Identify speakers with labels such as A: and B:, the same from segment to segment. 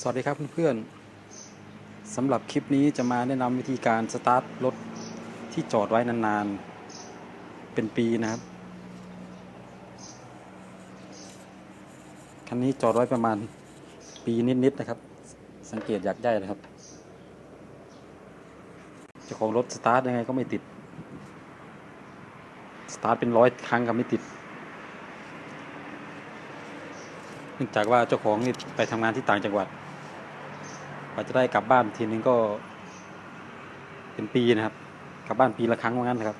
A: สวัสดีครับเพื่อนๆสำหรับคลิปนี้จะมาแนะนำวิธีการสตาร์ทรถที่จอดไว้นานๆ เป็นปีนะครับ คันนี้จอดไว้ประมาณปีนิดๆนะครับ สังเกตอยากได้นะครับ เจ้าของรถสตาร์ทยังไงก็ไม่ติด สตาร์ทเป็นร้อยครั้งก็ไม่ติดเนื่องจากว่าเจ้าของนี่ไปทำงานที่ต่างจังหวัด กว่าจะได้กลับบ้านทีนึงก็ เป็นปีนะครับ กลับบ้านปีละครั้งว่างั้นนะครับ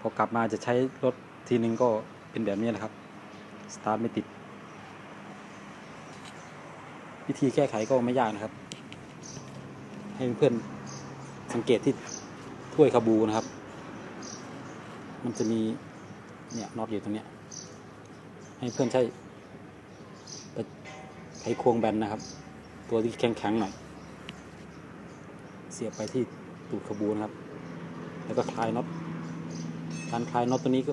A: พอกลับมาจะใช้รถทีนึงก็เป็นแบบนี้นะครับ สตาร์ทไม่ติด วิธีแก้ไขก็ไม่ยากนะครับ ให้เพื่อนสังเกตที่ถ้วยคาบูนะครับ มันจะมีเนี่ยน็อตอยู่ตรงเนี้ย ให้เพื่อนใช้ไขควงแบนนะครับ ตัวที่แข็งๆหน่อย เสียบไปที่ตูดขบูนครับ แล้วก็คลายน็อต การคลายน็อตตัวนี้ก็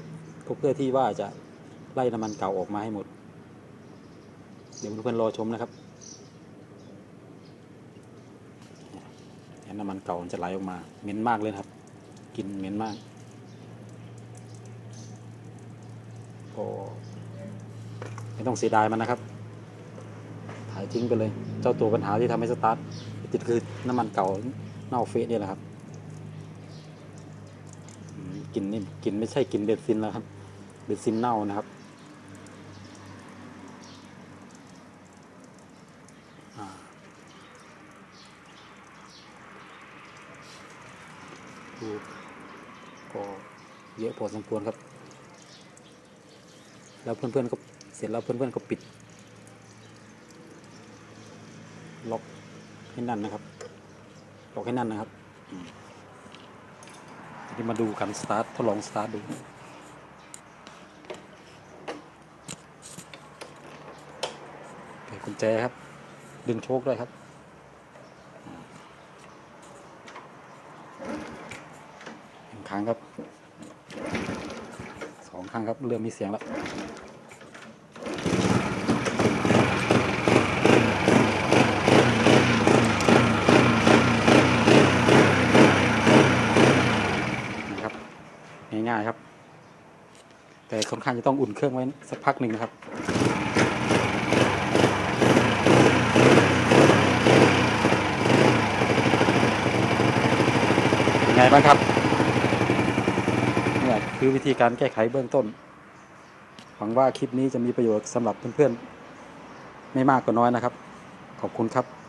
A: เพื่อที่ว่าจะไล่น้ำมันเก่าออกมาให้หมด เดี๋ยวเพื่อนๆรอชมนะครับเห็นน้ำมันเก่ามันจะไหลออกมา เหม็นมากเลยครับกลินเหม็นมากก็ไม่ต้องเสียดายมันนะครับ ทิ้งไปเลย เจ้าตัวปัญหาที่ทำให้สตาร์ทติดคือน้ำมันเก่าเน่าเฟะนี่แหละครับกลินนี่กลินไม่ใช่กลินเบนซินแล้วครับเบนซินเน่านะครับอ่าดูก็เยอะพอสมควรครับ แล้วเพื่อนๆก็เสร็จแล้วเพื่อนๆก็ปิด ล็อกให้นั่นนะครับ ล็อกให้นั่นนะครับทีนี้มาดูกันสตาร์ททดลองสตาร์ทดูเปิดกุญแจครับ ดึงโชคด้วยครับหนึ่งครั้งครับสองครั้งครับ เริ่มมีเสียงแล้ว นะครับ ง่ายครับ แต่ค่อนข้างจะต้องอุ่นเครื่องไว้สักพักหนึ่งนะครับเป็นไงบ้างครับเนี่ยคือวิธีการแก้ไขเบื้องต้นหวังว่าคลิปนี้จะมีประโยชน์สำหรับเพื่อนๆไม่มากก็น้อยนะครับ ขอบคุณครับ